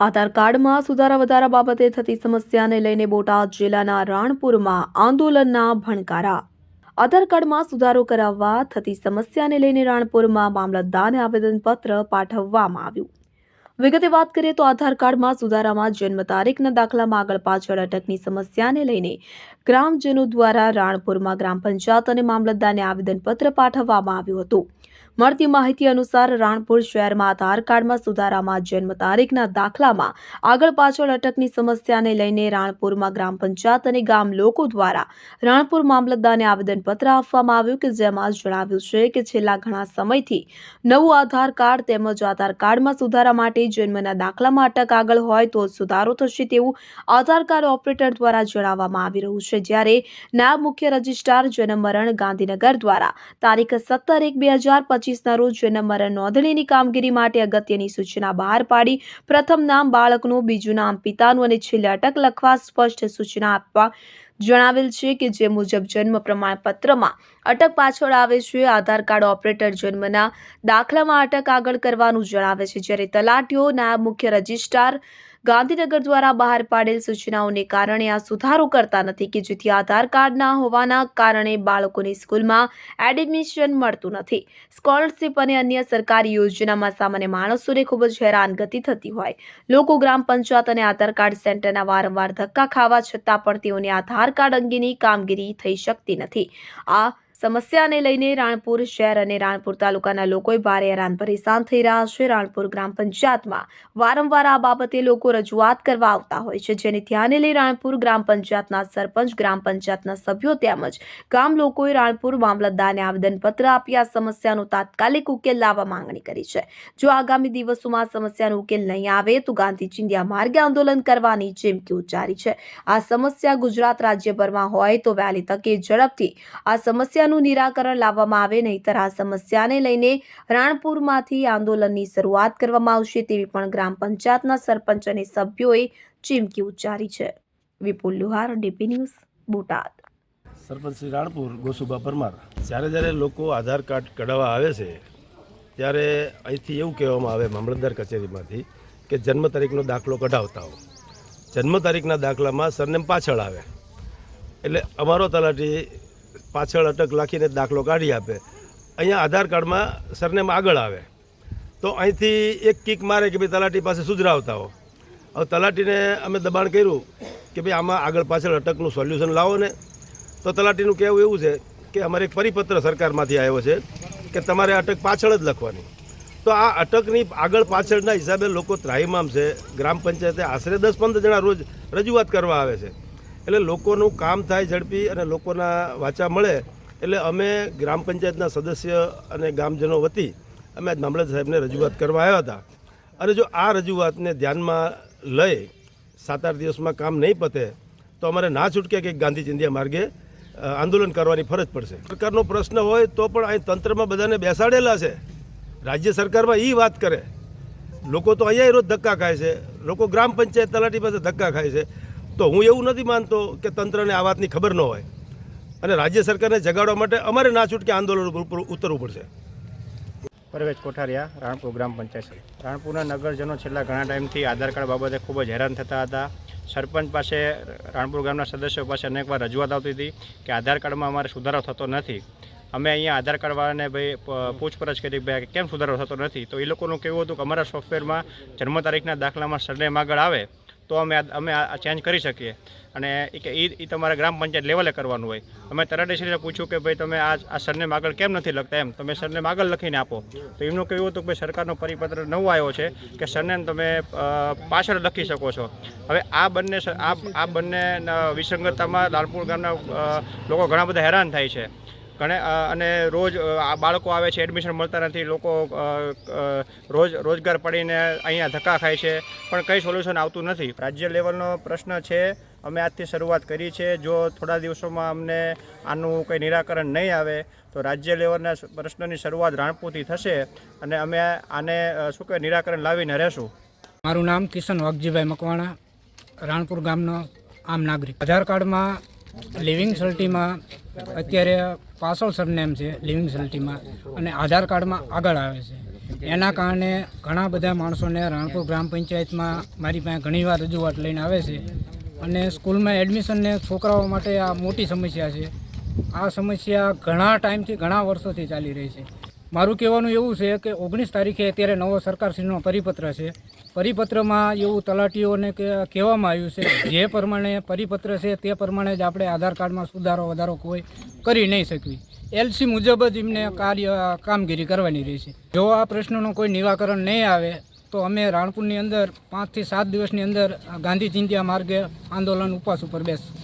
આધાર કાર્ડમાં સુધારા વધારા બાબતે થતી સમસ્યાને લઈને બોટાદ જિલ્લાના રાણપુરમાં આંદોલનના ભણકારા. આધાર કાર્ડમાં સુધારો કરાવવા થતી સમસ્યાને લઈને રાણપુરમાં મામલતદારને આવેદનપત્ર પાઠવવામાં આવ્યું. વિગતે વાત કરીએ તો આધાર કાર્ડમાં સુધારામાં જન્મ તારીખના દાખલામાં આગળ પાછળ અટકની સમસ્યાને લઈને ગ્રામજનો દ્વારા રાણપુરમાં ગ્રામ પંચાયત અને મામલતદારને આવેદનપત્ર પાઠવવામાં આવ્યું હતું. મળતી માહિતી અનુસાર રાણપુર શહેરમાં આધાર કાર્ડમાં સુધારામાં જન્મ તારીખના દાખલામાં આગળ પાછળ અટકની સમસ્યાને લઈને રાણપુરમાં ગ્રામ પંચાયત અને ગામ લોકો દ્વારા રાણપુર મામલતદારને આવેદનપત્ર આપવામાં આવ્યું કે જેમાં જણાવ્યું છે કે છેલ્લા ઘણા સમયથી નવું આધાર કાર્ડ તેમજ આધાર કાર્ડમાં સુધારા માટે જન્મના દાખલામાં અટક આગળ હોય તો સુધારો થશે તેવું આધાર કાર્ડ ઓપરેટર દ્વારા જણાવવામાં આવી રહ્યું છે. જ્યારે નાયબ મુખ્ય રજિસ્ટ્રાર જન્મ મરણ ગાંધીનગર દ્વારા તારીખ સત્તર એક બે હજાર પચીસના રોજ જન્મ મરણ નોંધણીની કામગીરી માટે અગત્યની સૂચના બહાર પાડી. પ્રથમ નામ બાળકનું, બીજું નામ પિતાનું અને છેલ્લે અટક લખવા સ્પષ્ટ સૂચના આપવા જણાવેલ છે કે જે મુજબ જન્મ પ્રમાણપત્રમાં અટક પાછળ આવે છે. આધાર કાર્ડ ઓપરેટર જન્મના દાખલામાં અટક આગળ કરવાનું જણાવે છે. જ્યારે તલાટીઓ નાયબ મુખ્ય રજિસ્ટ્રાર ગાંધીનગર દ્વારા બહાર પાડેલ સૂચનાઓને કારણે આ સુધારો કરતા નથી કે જેથી આધાર કાર્ડ ના હોવાના કારણે બાળકોને સ્કૂલમાં એડમિશન મળતું નથી. સ્કોલરશીપ અને અન્ય સરકારી યોજનામાં સામાન્ય માણસોને ખૂબ જ હેરાનગતિ થતી હોય. લોકો ગ્રામ પંચાયત અને આધાર કાર્ડ સેન્ટરના વારંવાર ધક્કા ખાવા છતાં પણ તેઓને આધાર કાર્ડ અંગેની કામગીરી થઈ શકતી નથી. આ સમસ્યાને લઈને રાણપુર શહેર અને રાણપુર તાલુકાના લોકોએ ભારે હેરાન પરેશાન થઈ રહ્યા છે. રાણપુર ગ્રામ પંચાયતમાં વારંવાર આ બાબતે લોકો રજૂઆત કરવા આવતા હોય છે. જેને ધ્યાને લઈ રાણપુર ગ્રામ પંચાયતના સરપંચ, ગ્રામ પંચાયતના સભ્યો તેમજ ગામ લોકોએ રાણપુર મામલતદારને આવેદનપત્ર આપી આ સમસ્યાનો તાત્કાલિક ઉકેલ લાવવા માંગણી કરી છે. જો આગામી દિવસોમાં સમસ્યાનો ઉકેલ નહીં આવે તો ગાંધી ચિંધ્યા માર્ગે આંદોલન કરવાની ચીમકી ઉચ્ચારી છે. આ સમસ્યા ગુજરાત રાજ્યભરમાં હોય તો વહેલી તકે ઝડપથી આ સમસ્યાનું નિરાકરણ લાવવામાં આવે, નહીતર આ સમસ્યાને લઈને રાણપુરમાંથી આંદોલનની શરૂઆત કરવામાં આવશે તેવી પણ ગ્રામ પંચાયતના સરપંચ અને સભ્યોએ ચીમકી ઉચ્ચારી છે. Vipul Luhar, DP news, Botad. સરપંચ શ્રી રાણપુર, ગોસુબા પરમાર. જ્યારે જ્યારે લોકો આધાર કાર્ડ કઢાવવા આવે છે, ત્યારે અહીંથી એવું કહેવામાં આવે મામલતદાર કચેરીમાંથી કે જન્મ તારીખનો દાખલો કઢાવતા હો. જન્મ તારીખના દાખલામાં સરનેમ પાછળ આવે. એટલે અમારો તલાટી પાછળ અટક લખીને દાખલો કાઢી આપે. અહીંયા આધાર કાર્ડમાં સરનેમ આગળ આવે. તો અહીંથી એક કિક મારે કે ભાઈ તલાટી પાસે સુધરાવતા હો. હવે તલાટીને અમે દબાણ કર્યું કે ભાઈ આમાં આગળ પાછળ અટકનું સોલ્યુશન લાવો ને. તો તલાટીનું કહેવું એવું છે કે અમારે એક પરિપત્ર સરકારમાંથી આવ્યો છે કે તમારે અટક પાછળ જ લખવાની. તો આ અટકની આગળ પાછળના હિસાબે લોકો ત્રાહીમામ છે. ગ્રામ પંચાયતે આશરે દસ પંદર જણા રોજ રજૂઆત કરવા આવે છે. એટલે લોકોનું કામ થાય ઝડપી અને લોકોના વાચા મળે, એટલે અમે ગ્રામ પંચાયતના સદસ્ય અને ગામજનો વતી અમે આજ મામલતદાર સાહેબને રજૂઆત કરવા આવ્યા હતા. અને જો આ રજૂઆતને ધ્યાનમાં લઈ સાત આઠ દિવસમાં કામ નહીં પતે, તો અમારે ના છૂટકે કે ગાંધી ચિંધ્યા માર્ગે આંદોલન કરવાની ફરજ પડશે. સરકારનો પ્રશ્ન હોય તો પણ અહીં તંત્રમાં બધાને બેસાડેલા છે. રાજ્ય સરકારમાં એ વાત કરે. લોકો તો અહીંયા રોજ ધક્કા ખાય છે. લોકો ગ્રામ પંચાયત તલાટી પાસે ધક્કા ખાય છે. તો હું એવું નથી માનતો કે તંત્રને આ વાતની ખબર ન હોય. અને રાજ્ય સરકારને જગાડવા માટે અમારે ના છૂટકે આંદોલન ઉપર ઉતરવું પડશે. પરવેજ કોઠારિયા, રાણપુર ગ્રામ પંચાયત રાણપુરના નગરજનો છેલ્લા ઘણા ટાઈમથી આધાર કાર્ડ બાબતે ખૂબ જ હેરાન થતા હતા. સરપંચ પાસે, રાણપુર ગામના સદસ્યો પાસે અનેકવાર રજૂઆત આવતી હતી કે આધાર કાર્ડમાં અમારે સુધારો થતો નથી. અમે અહીંયા આધાર કાર્ડવાળાને ભાઈ પૂછપરછ કરી ભાઈ કેમ સુધારો થતો નથી. તો એ લોકોનું કેવું હતું કે અમારા સોફ્ટવેરમાં જન્મ તારીખના દાખલામાં સરનેમ આગળ આવે. તો અમે અમે આ ચેન્જ કરી શકીએ. અને એ તમારે ગ્રામ પંચાયત લેવલે કરવાનું હોય. અમે તરાડેશ્રીને પૂછ્યું કે ભાઈ તમે આ આ સરનેમ આગળ કેમ નથી લખતા એમ. તમે સરનેમ આગળ લખીને આપો. તો એમનું કહેવું હતું કે સરકારનો પરિપત્ર નવો આવ્યો છે કે સરનેમ તમે પાછળ લખી શકો છો. હવે આ બંને આ બંને વિસંગતતામાં લાલપુર ગામના લોકો ઘણા બધા હેરાન થાય છે. ઘણે અને રોજ બાળકો આવે છે એડમિશન મળતા નથી, લોકો રોજ, રોજગાર પડીને અહીંયા ધક્કા ખાય છે, પણ કંઈ સોલ્યુશન આવતું નથી. રાજ્ય લેવલનો પ્રશ્ન છે, અમે આજથી શરૂઆત કરી છે, જો થોડા દિવસોમાં અમને આનું કંઈ નિરાકરણ નહીં આવે, તો રાજ્ય લેવલના પ્રશ્નની શરૂઆત રાણપુરથી થશે, અને અમે આને શું કહેવાય, નિરાકરણ લાવીને રહેશું. મારું નામ કિશન વાઘજીભાઈ મકવાણા, રાણપુર ગામનો આમ નાગરિક. આધાર કાર્ડમાં લિવિંગ સલ્ટીમાં અત્યારે પાછળ સરનેમ છે લિવિંગ સલ્ટીમાં અને આધાર કાર્ડમાં આગળ આવે છે. એના કારણે ઘણા બધા માણસોને રાણપુર ગ્રામ પંચાયતમાં મારી પાસે ઘણીવાર રજૂઆત લઈને આવે છે અને સ્કૂલમાં એડમિશનને છોકરાઓ માટે આ મોટી સમસ્યા છે. આ સમસ્યા ઘણા ટાઈમથી, ઘણા વર્ષોથી ચાલી રહી છે. મારું કહેવાનું એવું છે કે ઓગણીસ તારીખે અત્યારે નવો સરકારશ્રીનો પરિપત્ર છે. પરિપત્રમાં એવું તલાટીઓને કહેવામાં આવ્યું છે જે પ્રમાણે પરિપત્ર છે તે પ્રમાણે જ આપણે આધાર કાર્ડમાં સુધારો વધારો કોઈ કરી નહીં શકવી. એલસી મુજબ જ એમને કાર્ય, કામગીરી કરવાની રહેશે જો આ પ્રશ્નનું કોઈ નિરાકરણ નહીં આવે, તો અમે રાણપુરની અંદર પાંચથી સાત દિવસની અંદર ગાંધી ચિંત્યા માર્ગે આંદોલન ઉપવાસ ઉપર બેસશું.